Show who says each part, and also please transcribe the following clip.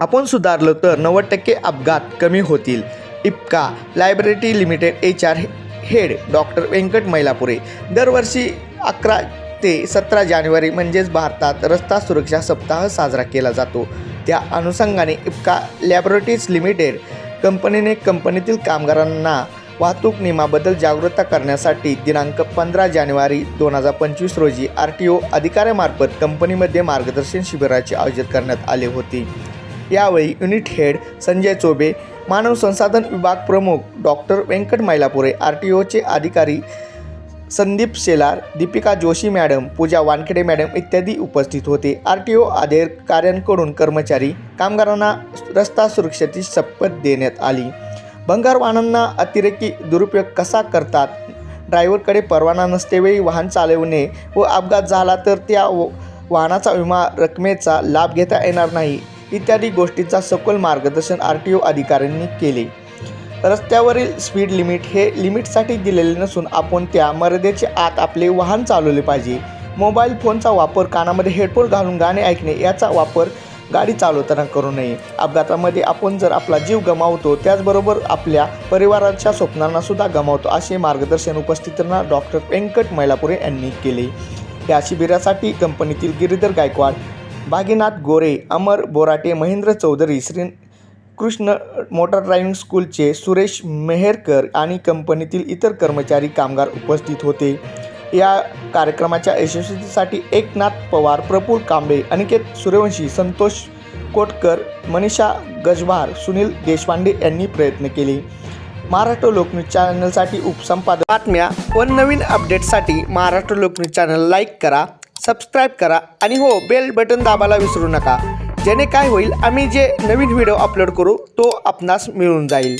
Speaker 1: आपण सुधारलो तर नव्वद टक्के अपघात कमी होतील. Ipca library limited H R head doctor Venkat Mailapure. दरवर्षी अकरा ते सतरा जानेवारी म्हणजेच भारतात रस्ता सुरक्षा सप्ताह साजरा केला जातो. त्या अनुषंगाने इपका लॅबोरेटरीज लिमिटेड कंपनीने कंपनीतील कामगारांना वाहतूक नियमाबद्दल जागरूकता करण्यासाठी दिनांक पंधरा जानेवारी दोन हजार पंचवीस रोजी आर टी ओ अधिकाऱ्यामार्फत कंपनीमध्ये मार्गदर्शन शिबिराचे आयोजित करण्यात आले होते. यावेळी युनिट हेड संजय चोबे मानव संसाधन विभाग प्रमुख doctor Venkat Mailapure R T ओचे अधिकारी संदीप शेलार दीपिका जोशी मॅडम पूजा वानखेडे मॅडम इत्यादी उपस्थित होते. आर टी ओ अधिकाऱ्यांकडून कर्मचारी कामगारांना रस्ता सुरक्षेची शपथ देण्यात आली. भंगार वाहनांना अतिरेकी दुरुपयोग कसा करतात? ड्रायव्हरकडे परवाना नसतेवेळी वाहन चालवणे व अपघात झाला तर त्या व- वाहनाचा विमा रकमेचा लाभ घेता येणार नाही. इत्यादी गोष्टींचा सखोल मार्गदर्शन आर टी ओ अधिकाऱ्यांनी केले. रस्त्यावरील स्पीड लिमिट हे लिमिटसाठी दिलेले नसून आपण त्या मर्यादेच्या आत आपले वाहन चालवले पाहिजे. मोबाईल फोनचा वापर कानामध्ये हेडफोन घालून गाणे ऐकणे याचा वापर गाडी चालवताना करू नये. अपघातामध्ये आपण जर आपला जीव गमावतो त्याचबरोबर आपल्या परिवाराच्या स्वप्नांना सुद्धा गमावतो असे मार्गदर्शन उपस्थितांना डॉक्टर व्यंकट मैलापुरे यांनी केले. या शिबिरासाठी कंपनीतील गिरीधर गायकवाड भागीनाथ गोरे अमर बोराटे महेंद्र चौधरी श्री कृष्ण मोटर ड्रायव्हिंग स्कूलचे सुरेश मेहेरकर आणि कंपनीतील इतर कर्मचारी कामगार उपस्थित होते. या कार्यक्रमाच्या यशस्वीसाठी एकनाथ पवार प्रफुल कांबळे अनिकेत सूर्यवंशी संतोष कोटकर मनीषा गजभार सुनील देशपांडे यांनी प्रयत्न केले. महाराष्ट्र लोकन्यूज चॅनलसाठी उपसंपादक. बातम्या व नवीन अपडेटसाठी महाराष्ट्र लोकन्यूज चॅनल लाईक करा. सबस्क्राईब करा आणि हो बेल बटन दाबायला विसरू नका. जेणे काय होईल आम्ही जे नवीन व्हिडिओ अपलोड करू तो आपणास मिळून जाईल.